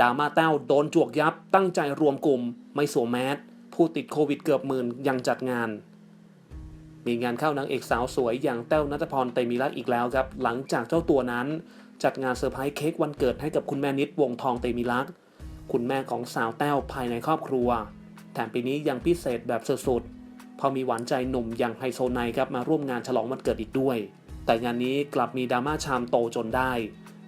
ดราม่าแต้วโดนจวกยับ ตั้งใจรวมกลุ่ม ไม่สวมแมสผู้ติดโควิดเกือบหมื่นยังจัดงาน มีงานเข้านางเอกสาวสวยอย่างแต้วนัทพรเตมีรักอีกแล้วครับ หลังจากเจ้าตัวนั้น จัดงานเซอร์ไพรส์เค้กวันเกิดให้กับคุณแม่นิดวงทองเตมีรัก คุณแม่ของสาวแต้วภายในครอบครัว แถมปีนี้ยังพิเศษแบบสุดๆพอมีหวานใจหนุ่มอย่างไฮโซไนครับมาร่วมงานฉลองวันเกิดอีกด้วย แต่งานนี้กลับมีดราม่าชามโตจนได้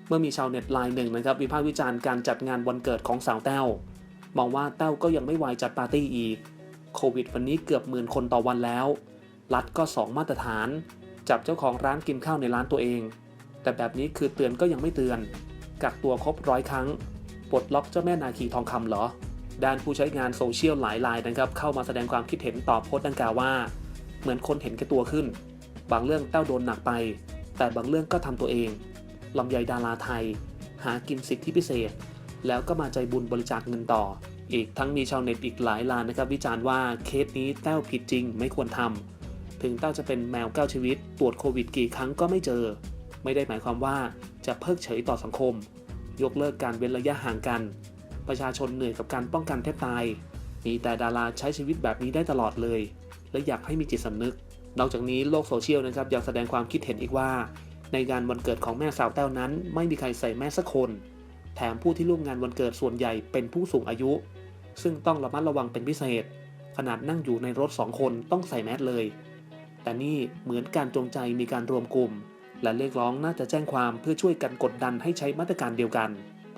เมื่อมีชาวเน็ตรายหนึ่งนะครับวิพากษ์วิจารณ์การจัดงานวันเกิดของสาวแต้วมองว่าแต้วก็ยังไม่วายจัดปาร์ตี้อีก โควิดวันนี้เกือบหมื่นคนต่อวันแล้ว รัฐก็ 2 มาตรฐาน จับเจ้าของร้านกินข้าวในร้านตัวเอง แต่แบบนี้คือเตือนก็ยังไม่เตือน กักตัวครบร้อยครั้ง ปลดล็อกเจ้าแม่นาคีทองคำเหรอ ด้านผู้ใช้งานโซเชียลหลายรายนะครับ เข้ามาแสดงความคิดเห็นต่อโพสต์ดังกล่าวว่า เหมือนคนเห็นแก่ตัวขึ้น บางเรื่องแต้วโดนหนักไป แต่บางเรื่องก็ทำตัวเอง ลำไยดาราไทย หากินสิทธิพิเศษ แล้วก็มาใจบุญบริจาคเงินต่อ อีกทั้งมีชาวเน็ตอีกหลายรายนะครับวิจารณ์ว่าเคสนี้แต้วผิดจริงไม่ควรทำถึงแต้วจะเป็นแมวเก้าชีวิตตรวจโควิดกี่ครั้งก็ไม่เจอ ไม่ได้หมายความว่าจะเพิกเฉยต่อสังคม ยกเลิกการเว้นระยะห่างกัน ประชาชนเหนื่อยกับการป้องกันแทบตายมีแต่ดาราใช้ชีวิตแบบนี้ได้ตลอดเลย และอยากให้มีจิตสำนึก นอกจากนี้โลกโซเชียลนะครับยังแสดงความคิดเห็นอีกว่า ในงานวันเกิดของแม่สาวแต้วนั้น ไม่มีใครใส่แม่สักคน แถมผู้ที่ร่วมงานวันเกิดส่วนใหญ่เป็นผู้สูงอายุ ซึ่งต้องระมัดระวังเป็นพิเศษ ขนาดนั่งอยู่ในรถสองคนต้องใส่แมสเลย แต่นี่เหมือนการจงใจมีการรวมกลุ่ม และเรียกร้องน่าจะแจ้งความเพื่อช่วยกันกดดันให้ใช้มาตรการเดียวกัน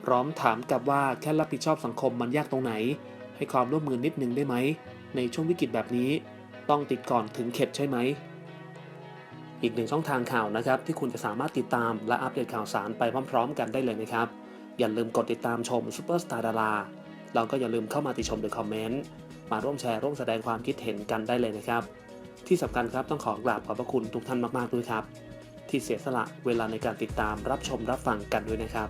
พร้อมถามกลับว่าแค่รับผิดชอบสังคมมันยากตรงไหน ให้ความร่วมมือนิดนึงได้ไหมในช่วงวิกฤตแบบนี้ ต้องติดก่อนถึงเข็ดใช่ไหม อีกหนึ่งช่องทางข่าวนะครับที่คุณจะสามารถติดตามและอัปเดตข่าวสารไปพร้อม ๆ กันได้เลยนะครับ อย่าลืมกดติดตามชมซูเปอร์สตาร์ดาราแล้วก็อย่าลืมเข้ามาติชมหรือคอมเมนต์มาร่วมแชร์ร่วมแสดงความคิดเห็นกันได้เลยนะครับ ที่สำคัญครับต้องขอกราบขอบพระคุณทุกท่านมากๆด้วยครับ ที่เสียสละเวลาในการติดตามรับชมรับฟังกันด้วยนะครับ